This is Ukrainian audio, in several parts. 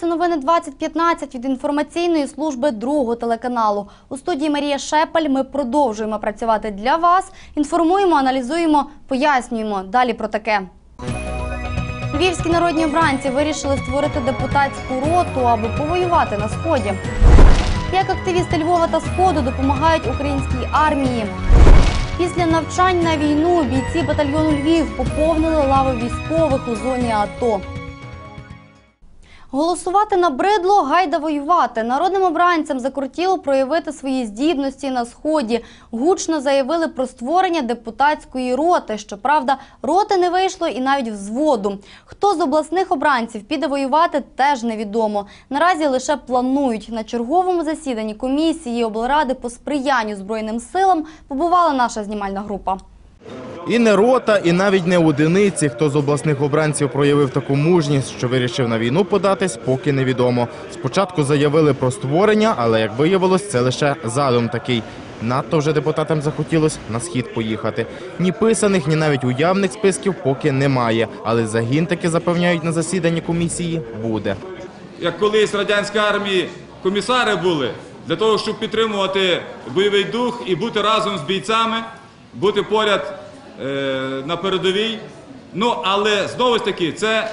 Це новини 2015 від інформаційної служби другого телеканалу. У студії Марія Шепель ми продовжуємо працювати для вас. Інформуємо, аналізуємо, пояснюємо. Далі про таке. Львівські народні обранці вирішили створити депутатську роту, аби повоювати на сході. Як активісти Львова та Сходу допомагають українській армії. Після навчань на війну бійці батальйону Львів поповнили лави військових у зоні АТО. Голосувати набридло, гайда воювати. Народним обранцям закортіло проявити свої здібності на сході. Гучно заявили про створення депутатської роти. Щоправда, роти не вийшло і навіть взводу. Хто з обласних обранців піде воювати, теж невідомо. Наразі лише планують. На черговому засіданні комісії облради по сприянню збройним силам побувала наша знімальна група. І не рота, і навіть не одиниці, хто з обласних обранців проявив таку мужність, що вирішив на війну податись, поки невідомо. Спочатку заявили про створення, але як виявилось, це лише задум такий. Надто вже депутатам захотілось на схід поїхати. Ні писаних, ні навіть уявних списків поки немає. Але загін таки запевняють на засіданні комісії буде. як колись радянській армії комісари були, для того, щоб підтримувати бойовий дух і бути разом з бійцями, бути поряд на передовій. Ну, але знову ж таки, це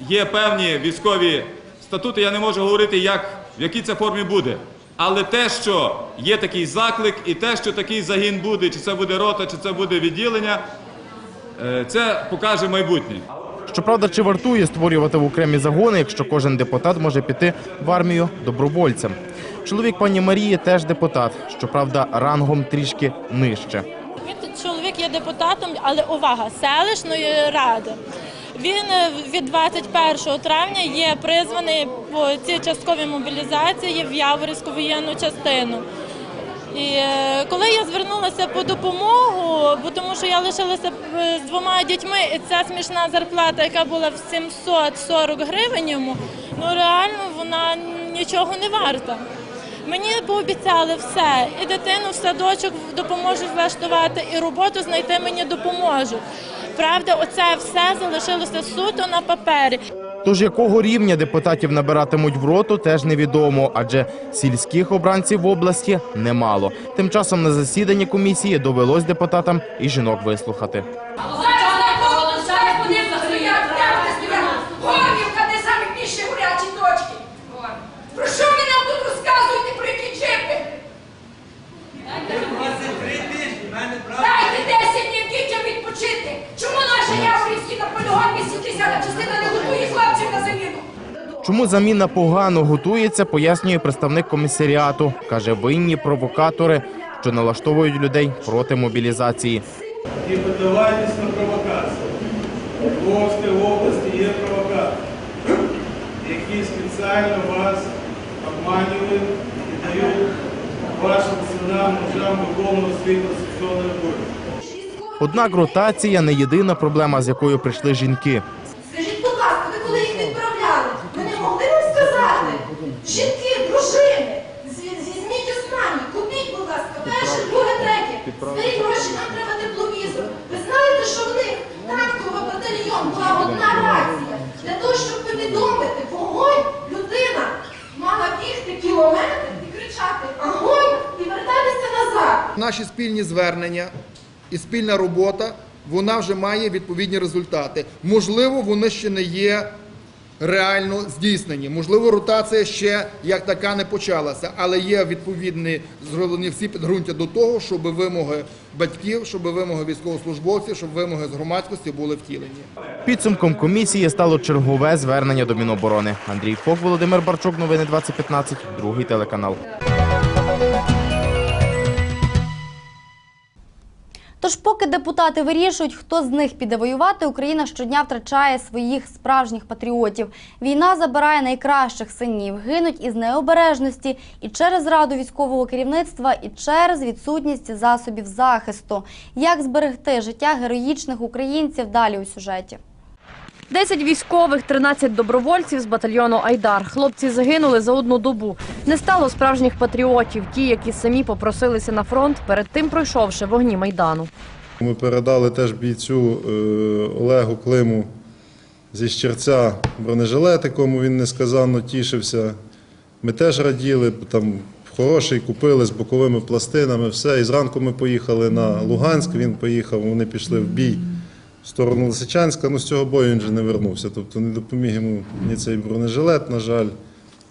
є певні військові статути. Я не можу говорити, як, в якій це формі буде. Але те, що є такий заклик, і те, що такий загін буде, чи це буде рота, чи це буде відділення, е, це покаже майбутнє. Щоправда, чи вартує створювати в окремі загони, якщо кожен депутат може піти в армію добровольцем? Чоловік пані Марії теж депутат, щоправда, рангом трішки нижче. Є депутатом, але увага, селищної ради. Він е, від 21 травня є призваний по цій частковій мобілізації в Яворівську воєнну частину. І е, коли я звернулася по допомогу, бо тому що я лишилася е, з двома дітьми, і ця смішна зарплата, яка була в 740 гривень ну реально вона нічого не варта. Мені пообіцяли все, і дитину в садочок допоможуть влаштувати, і роботу знайти мені допоможуть. Правда, оце все залишилося суто на папері. Тож якого рівня депутатів набиратимуть в роту, теж невідомо, адже сільських обранців в області немало. Тим часом на засіданні комісії довелось депутатам і жінок вислухати. Горівка, де самі більше горячі точки. Про що ви нам тут розказуєте про які чипи? Дайте 10 днів дітям відпочити. Чому наша Яворівський на полігон 80 частина не готує хлопців на заміну? Чому заміна погано готується, пояснює представник комісаріату. Каже, винні провокатори, що налаштовують людей проти мобілізації. І подавайтесь на провокацію. У Львовській області є провокатори, які спеціально вас обманюють і дають вашим синам, мужам виконувати свої конституційні обов'язки. Однак ротація не єдина проблема, з якою прийшли жінки. Скажіть, будь ласка, ви коли їх відправляли, ви не могли нам сказати? Жінки, дружини, візьміть останні, купіть, будь ласка, перше, друге, третє. Зберіть гроші, нам треба тепловізор. Ви знаєте, що в них танковий батальйон була одна рація. Для того, щоб повідомити вогонь, людина мала бігти кілометри і кричати «Огонь!» і вертатися назад. Наші спільні звернення і спільна робота, вона вже має відповідні результати. Можливо, вони ще не є реально здійснені. Можливо, ротація ще як така не почалася, але є відповідні зроблені всі підґрунтя до того, щоб вимоги батьків, щоб вимоги військовослужбовців, щоб вимоги з громадськості були втілені. Підсумком комісії стало чергове звернення до Міноборони. Андрій Фок, Володимир Барчук, новини 2015, другий телеканал. Тож, поки депутати вирішують, хто з них піде воювати, Україна щодня втрачає своїх справжніх патріотів. Війна забирає найкращих синів, гинуть із необережності і через раду військового керівництва, і через відсутність засобів захисту. Як зберегти життя героїчних українців далі у сюжеті? 10 військових, 13 добровольців з батальйону Айдар. Хлопці загинули за одну добу. Не стало справжніх патріотів, ті, які самі попросилися на фронт, перед тим пройшовши вогні майдану. Ми передали теж бійцю е, Олегу Климу зі щерця бронежилети, кому він несказанно тішився. Ми теж раділи, там хороший, купили з боковими пластинами, все. І зранку ми поїхали на Луганськ, він поїхав, вони пішли в бій сторону Лисичанська. Ну, з цього бою він же не вернувся. Тобто не допоміг йому ні цей бронежилет, на жаль.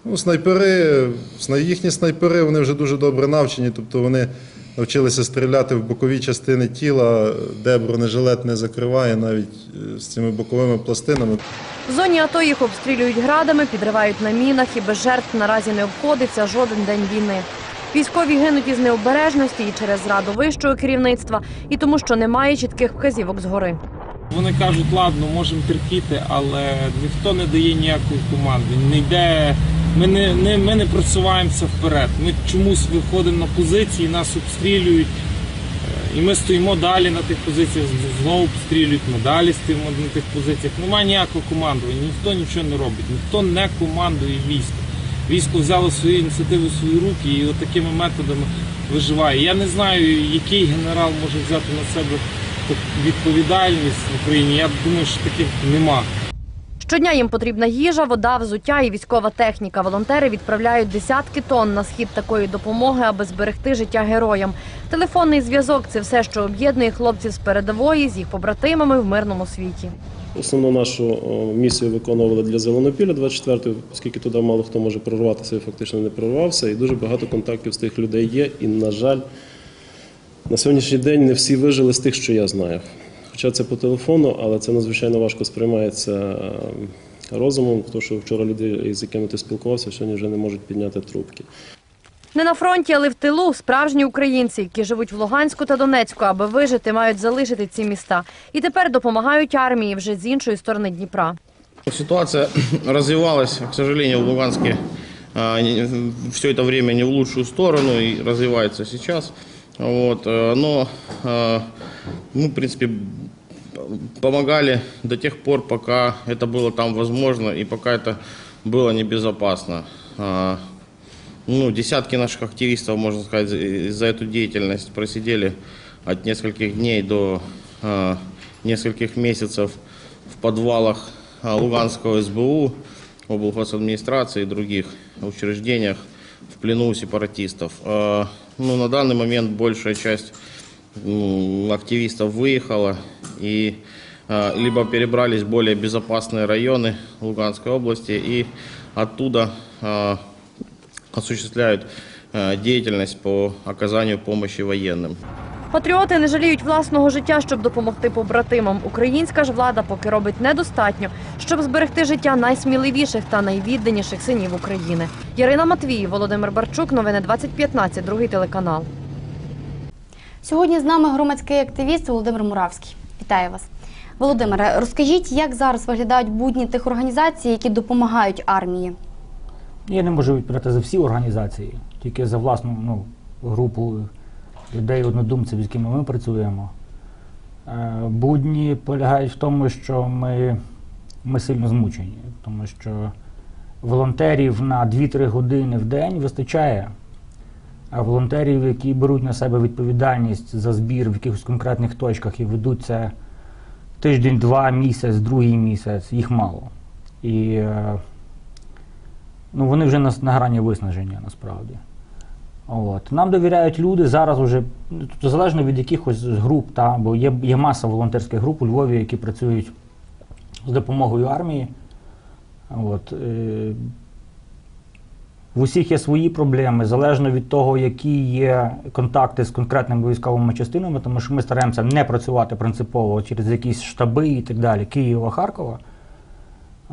Ну, снайпери, їхні снайпери вони вже дуже добре навчені, тобто вони навчилися стріляти в бокові частини тіла, де бронежилет не закриває, навіть е, з цими боковими пластинами. В зоні АТО їх обстрілюють градами, підривають на мінах і без жертв наразі не обходиться жоден день війни. Військові гинуть із необережності і через зраду вищого керівництва, і тому, що немає чітких вказівок згори. Вони кажуть, ладно, можемо терпіти, але ніхто не дає ніякої команди. Не йде, ми не, не, ми не просуваємося вперед. Ми чомусь виходимо на позиції, нас обстрілюють. е, І ми стоїмо далі на тих позиціях, знову обстрілюють, ми далі стоїмо на тих позиціях. Немає ніякого командування, ніхто нічого не робить, ніхто не командує військо. Військо взяло свої ініціативи в свої руки і от методами виживає. Я не знаю, який генерал може взяти на себе відповідальність в Україні. Я думаю, що таких нема. Щодня їм потрібна їжа, вода, взуття і військова техніка. Волонтери відправляють десятки тонн на схід такої допомоги, аби зберегти життя героям. Телефонний зв'язок це все, що об'єднує хлопців з передової з їх побратимами в мирному світі. Основну нашу місію виконували для Зеленопілля 24-ї, оскільки туди мало хто може прорватися і фактично не прорвався. І дуже багато контактів з тих людей є. І, на жаль, на сьогоднішній день не всі вижили з тих, що я знаю. Хоча це по телефону, але це надзвичайно важко сприймається е, розумом, тому що вчора люди, з якими ти спілкувався, сьогодні вже не можуть підняти трубки. Не на фронті, але в тилу справжні українці, які живуть в Луганську та Донецьку, аби вижити, мають залишити ці міста. І тепер допомагають армії вже з іншої сторони Дніпра. Ситуация развивалась, к сожалению, в Луганске все это время не в лучшую сторону и развивается сейчас. Вот, э, но э, мы, в принципе, помогали до тех пор, пока это было там возможно и пока это было небезопасно. А, Ну, десятки наших активистов, можно сказать, за- эту деятельность просидели от нескольких дней до нескольких месяцев в подвалах Луганского СБУ, облгосадминистрации и других учреждениях в плену сепаратистов. Ну, на данный момент большая часть ну, активистов выехала и а, либо перебрались в более безопасные районы Луганской области и оттуда а, осуществляют а, деятельность по оказанию помощи военным. Патріоти не жаліють власного життя, щоб допомогти побратимам. Українська ж влада поки робить недостатньо, щоб зберегти життя найсміливіших та найвідданіших синів України. Ярина Матвій, Володимир Барчук, новини 2015, другий телеканал. Сьогодні з нами громадський активіст Володимир Муравський. Вітаю вас. Володимире, розкажіть, як зараз виглядають будні тих організацій, які допомагають армії? Я не можу відповідати за всі організації, тільки за власну ну, групу людей, однодумців, з якими ми працюємо. Е, Будні полягають в тому, що ми, ми сильно змучені, тому що волонтерів на 2-3 години в день вистачає, а волонтерів, які беруть на себе відповідальність за збір в якихось конкретних точках і ведуть це тиждень, два, місяць, другий місяць, їх мало. І е, ну, вони вже на, на грані виснаження насправді. От. Нам довіряють люди зараз уже, тобто залежно від якихось груп, та, бо є, є маса волонтерських груп у Львові, які працюють з допомогою армії. От. Е, в усіх є свої проблеми, залежно від того, які є контакти з конкретними військовими частинами, тому що ми стараємося не працювати принципово через якісь штаби і так далі, Києва, Харкова.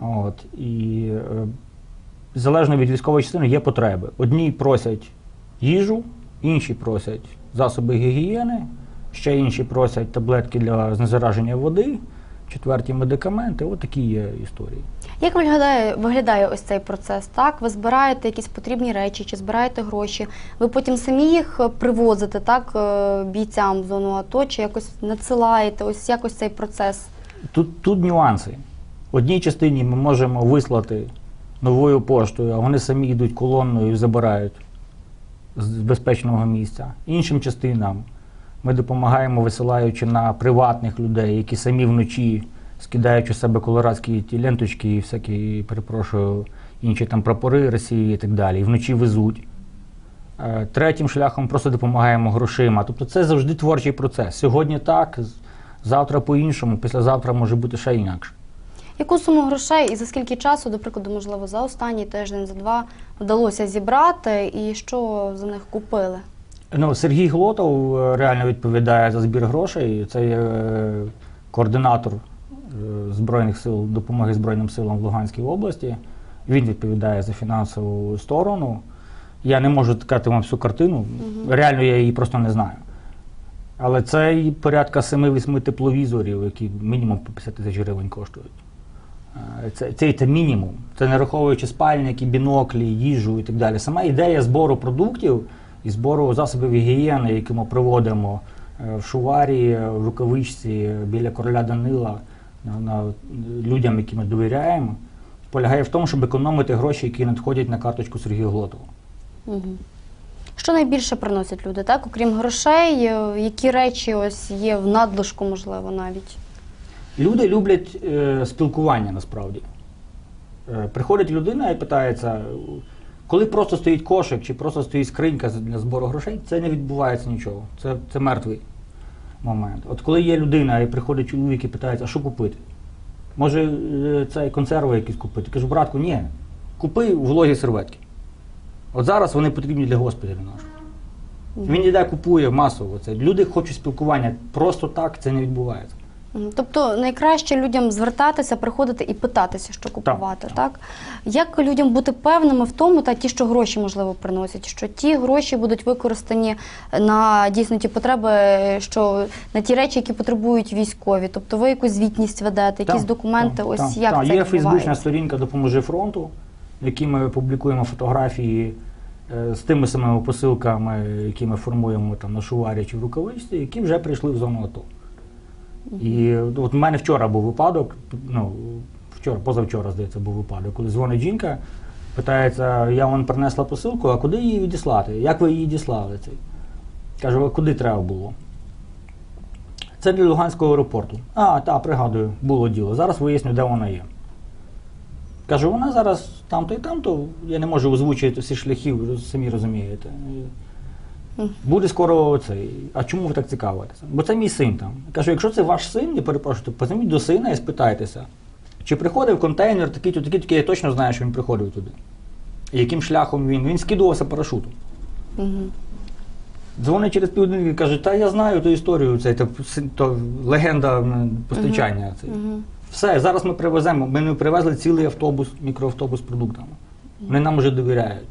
От. І е, залежно від військової частини є потреби. Одні просять їжу, інші просять засоби гігієни, ще інші просять таблетки для знезараження води, четверті медикаменти. От такі є історії. Як виглядає, виглядає ось цей процес? Так, ви збираєте якісь потрібні речі, чи збираєте гроші? Ви потім самі їх привозите так, е, бійцям в зону АТО, чи якось надсилаєте? Ось якось цей процес? Тут, тут нюанси. Одній частині ми можемо вислати новою поштою, а вони самі йдуть колонною і забирають з безпечного місця. Іншим частинам ми допомагаємо, висилаючи на приватних людей, які самі вночі скидаючи в себе колорадські ті ленточки і всякі, перепрошую, інші там прапори Росії і так далі. І вночі везуть. Е, Третім шляхом просто допомагаємо грошима. Тобто це завжди творчий процес. Сьогодні так, завтра по-іншому, післязавтра може бути ще інакше. Яку суму грошей і за скільки часу, до прикладу, можливо, за останній тиждень, за два вдалося зібрати і що за них купили? Ну, Сергій Глотов е, реально відповідає за збір грошей. Це є е, координатор е, Збройних сил допомоги Збройним силам в Луганській області. Він відповідає за фінансову сторону. Я не можу сказати вам всю картину. Реально я її просто не знаю. Але це порядка 7-8 тепловізорів, які мінімум по 50 тисяч гривень коштують. Е, Це, це, це мінімум. Це не раховуючи спальники, біноклі, їжу і так далі. Сама ідея збору продуктів і збору засобів гігієни, які ми проводимо е, в Шуварі, в рукавичці, біля короля Данила, на, на людям, яким ми довіряємо, полягає в тому, щоб економити гроші, які надходять на карточку Сергія Глотова. Що найбільше приносять люди, так? Окрім грошей, е, які речі ось є в надлишку, можливо, навіть? Люди люблять е, спілкування насправді. Е, приходить людина і питається, коли просто стоїть кошик чи просто стоїть скринька для збору грошей, це не відбувається нічого. Це, це мертвий момент. От коли є людина і приходить чоловік і питається, а що купити? Може, е, цей консерви якісь купити? Кажу, братку, ні, купи вологі серветки. От зараз вони потрібні для госпіталю нашого. Він іде купує масово це. Люди хочуть спілкування. Просто так це не відбувається. Тобто найкраще людям звертатися, приходити і питатися, що купувати, так? Як людям бути певними в тому, та ті, що гроші, можливо, приносять, що ті гроші будуть використані на дійсно ті потреби, що на ті речі, які потребують військові. Тобто ви якусь звітність ведете, якісь Так, документи, так, ось так, як так. це Є фейсбучна сторінка Допоможи фронту, в якій ми публікуємо фотографії е, з тими самими посилками, які ми формуємо там на шуварі чи в рукавичці, які вже прийшли в зону АТО. І от у мене вчора був випадок, ну вчора, позавчора, здається, був випадок, коли дзвонить жінка, питається, я вам принесла посилку, а куди її відіслати? Як ви її діслали? Кажу, а куди треба було? Це для Луганського аеропорту. А, так, пригадую, було діло. Зараз виясню, де вона є. Кажу, вона зараз там-то і там-то, я не можу озвучити всі шляхи, ви самі розумієте. Буде скоро цей. А чому ви так цікавитеся? Бо це мій син там. Кажу, якщо це ваш син, не перепрошую, то позвоніть до сина і спитайтеся, чи приходив контейнер такий-то, такий-то, я точно знаю, що він приходив туди. І яким шляхом він? Він скидувався парашутом. Мгм. Дзвонить через південь і каже, та я знаю ту історію, це то, то легенда постачання. Це. Мгм. Все, зараз ми привеземо. Ми не привезли цілий автобус, мікроавтобус з продуктами. Вони нам вже довіряють.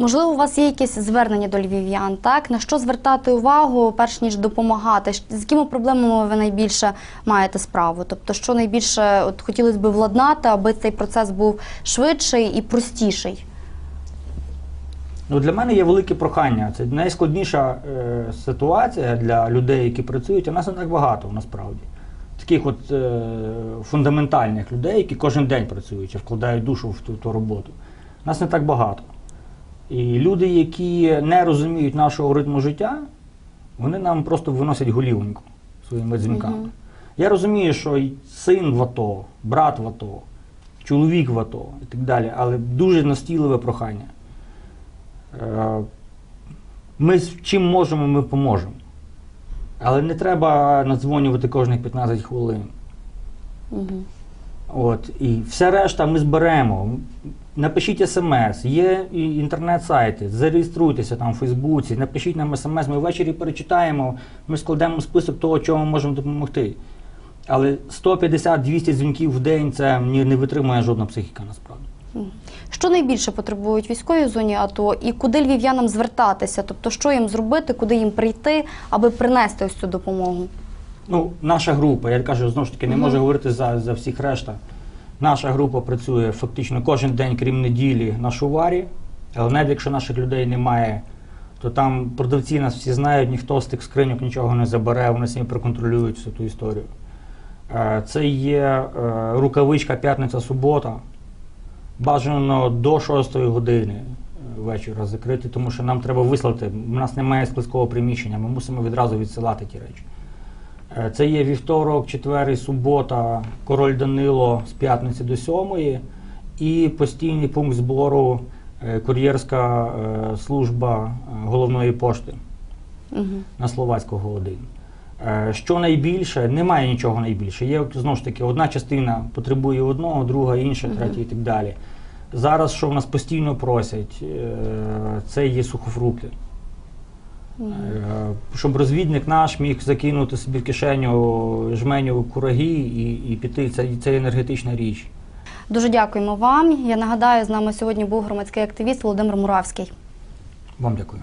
Можливо, у вас є якесь звернення до львів'ян, так? На що звертати увагу, перш ніж допомагати? З якими проблемами ви найбільше маєте справу? Тобто, що найбільше от, хотілося б владнати, аби цей процес був швидший і простіший? Ну, для мене є велике прохання. Це найскладніша е, ситуація для людей, які працюють. А нас не так багато насправді. Таких от е, фундаментальних людей, які кожен день працюють, вкладають душу в ту, ту роботу. Нас не так багато. І люди, які не розуміють нашого ритму життя, вони нам просто виносять голівоньку своїми дзвінками. Мгм. Я розумію, що син в АТО, брат в АТО, чоловік в АТО і так далі, але дуже настійливе прохання. Е, Ми з чим можемо, ми поможемо. Але не треба надзвонювати кожних 15 хвилин. Угу. От, і все решта ми зберемо. Напишіть смс, є інтернет-сайти, зареєструйтеся там в Фейсбуці, напишіть нам смс, ми ввечері перечитаємо, ми складемо список того, чого ми можемо допомогти. Але 150-200 дзвінків в день це не витримує жодна психіка насправді. Що найбільше потребують військові в зоні АТО і куди львів'янам звертатися? Тобто, що їм зробити, куди їм прийти, аби принести ось цю допомогу? Ну, наша група, я кажу, знову ж таки, не можу говорити за, за всіх решта. Наша група працює фактично кожен день, крім неділі, на шуварі. Але навіть якщо наших людей немає, то там продавці нас всі знають, ніхто з тих скриньок нічого не забере, вони самі проконтролюють всю ту історію. Е, Це є е, рукавичка п'ятниця-субота. Бажано до 6 години е, вечора закрити, тому що нам треба вислати. У нас немає складського приміщення, ми мусимо відразу відсилати ті речі. Е, Це є вівторок, четвер і субота, король Данило з п'ятниці до сьомої і постійний пункт збору е, кур'єрська е, служба головної пошти на Словацького 1. Е, Що найбільше, немає нічого найбільше. Є знову ж таки, одна частина потребує одного, друга інша, третя і так далі. Зараз, що в нас постійно просять, це є сухофрукти. Е, Щоб розвідник наш міг закинути собі в кишеню жменю кураги і, і піти. Це, це енергетична річ. Дуже дякуємо вам. Я нагадаю, з нами сьогодні був громадський активіст Володимир Муравський. Вам дякую.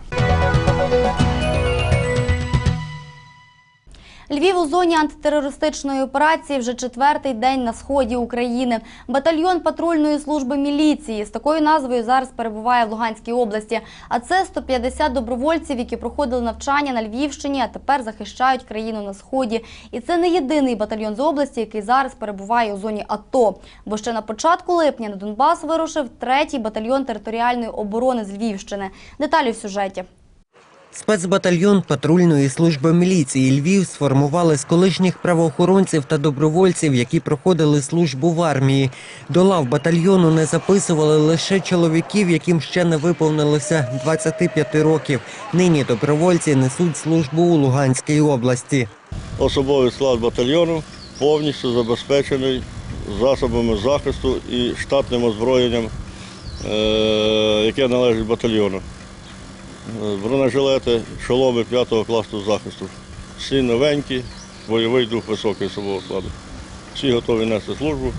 Львів у зоні антитерористичної операції вже четвертий день на сході України. Батальйон патрульної служби міліції з такою назвою зараз перебуває в Луганській області. А це 150 добровольців, які проходили навчання на Львівщині, а тепер захищають країну на сході. І це не єдиний батальйон з області, який зараз перебуває у зоні АТО. Бо ще на початку липня на Донбас вирушив третій батальйон територіальної оборони з Львівщини. Деталі в сюжеті. Спецбатальйон патрульної служби міліції Львів сформували з колишніх правоохоронців та добровольців, які проходили службу в армії. До лав батальйону не записували лише чоловіків, яким ще не виповнилося 25 років. Нині добровольці несуть службу у Луганській області. Особовий склад батальйону повністю забезпечений засобами захисту і штатним озброєнням, е, яке належить батальйону. Бронежилети, шоломи 5 класу захисту. Всі новенькі, бойовий дух високий особового складу. Всі готові нести службу.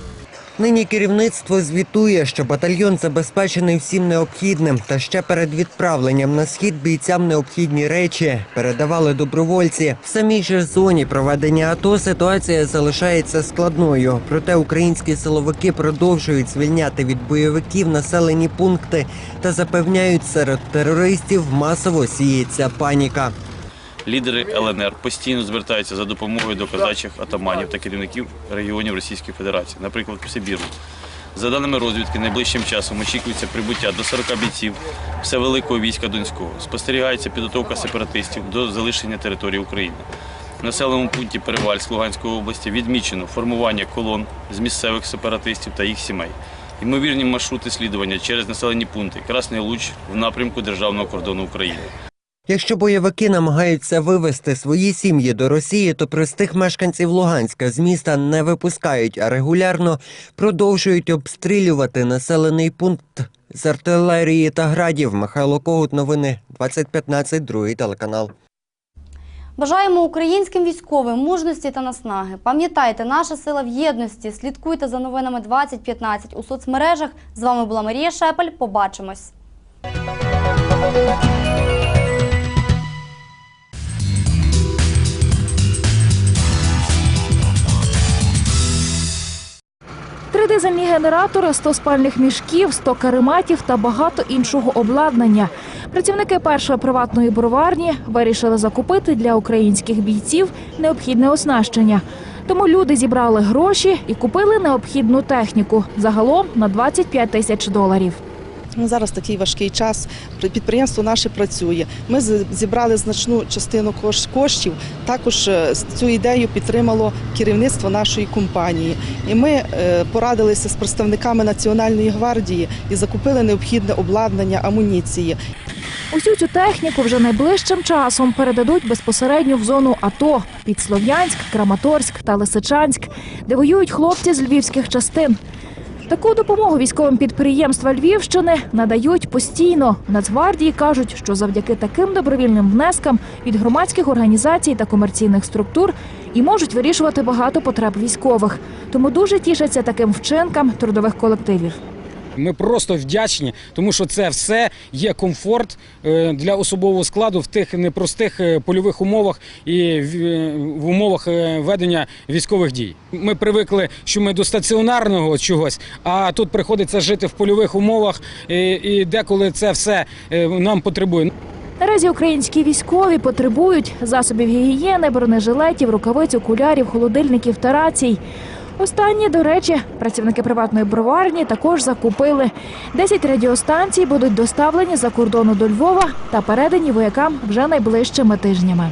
Нині керівництво звітує, що батальйон забезпечений всім необхідним. Та ще перед відправленням на схід бійцям необхідні речі передавали добровольці. В самій же зоні проведення АТО ситуація залишається складною. Проте українські силовики продовжують звільняти від бойовиків населені пункти та запевняють, серед терористів масово сіється паніка. Лідери ЛНР постійно звертаються за допомогою до козачих атаманів та керівників регіонів Російської Федерації, наприклад, у Сибіру. За даними розвідки, найближчим часом очікується прибуття до 40 бійців Всевеликого війська Донського. Спостерігається підготовка сепаратистів до залишення території України. В населеному пункті Перевальськ Луганської області відмічено формування колон з місцевих сепаратистів та їх сімей. Ймовірні маршрути слідування через населені пункти Красний Луч в напрямку державного кордону України. Якщо бойовики намагаються вивести свої сім'ї до Росії, то простих мешканців Луганська з міста не випускають, а регулярно продовжують обстрілювати населений пункт з артилерії та градів. Михайло Когут, новини 2015, другий телеканал. Бажаємо українським військовим мужності та наснаги. Пам'ятайте, наша сила в єдності. Слідкуйте за новинами 2015 у соцмережах. З вами була Марія Шепель. Побачимось. Дизельні генератори, 100 спальних мішків, 100 карематів та багато іншого обладнання. Працівники першої приватної броварні вирішили закупити для українських бійців необхідне оснащення. Тому люди зібрали гроші і купили необхідну техніку загалом на 25 тисяч доларів. Ну, Зараз такий важкий час. Підприємство наше працює. Ми зібрали значну частину коштів. Також е, цю ідею підтримало керівництво нашої компанії. І ми е, порадилися з представниками Національної гвардії і закупили необхідне обладнання, амуніції. Усю цю техніку вже найближчим часом передадуть безпосередньо в зону АТО під Слов'янськ, Краматорськ та Лисичанськ, де воюють хлопці з львівських частин. Таку допомогу військовим підприємства Львівщини надають постійно. Нацгвардії кажуть, що завдяки таким добровільним внескам від громадських організацій та комерційних структур і можуть вирішувати багато потреб військових. Тому дуже тішаться таким вчинкам трудових колективів. Ми просто вдячні, тому що це все є комфорт е, для особового складу в тих непростих е, польових умовах і в е, умовах ведення військових дій. Ми привикли, що ми до стаціонарного чогось, а тут приходиться жити в польових умовах, і, деколи це все нам потребує. Наразі українські військові потребують засобів гігієни, бронежилетів, рукавиць, окулярів, холодильників та рацій. Останні, до речі, працівники приватної броварні також закупили. 10 радіостанцій будуть доставлені за кордону до Львова та передані воякам вже найближчими тижнями.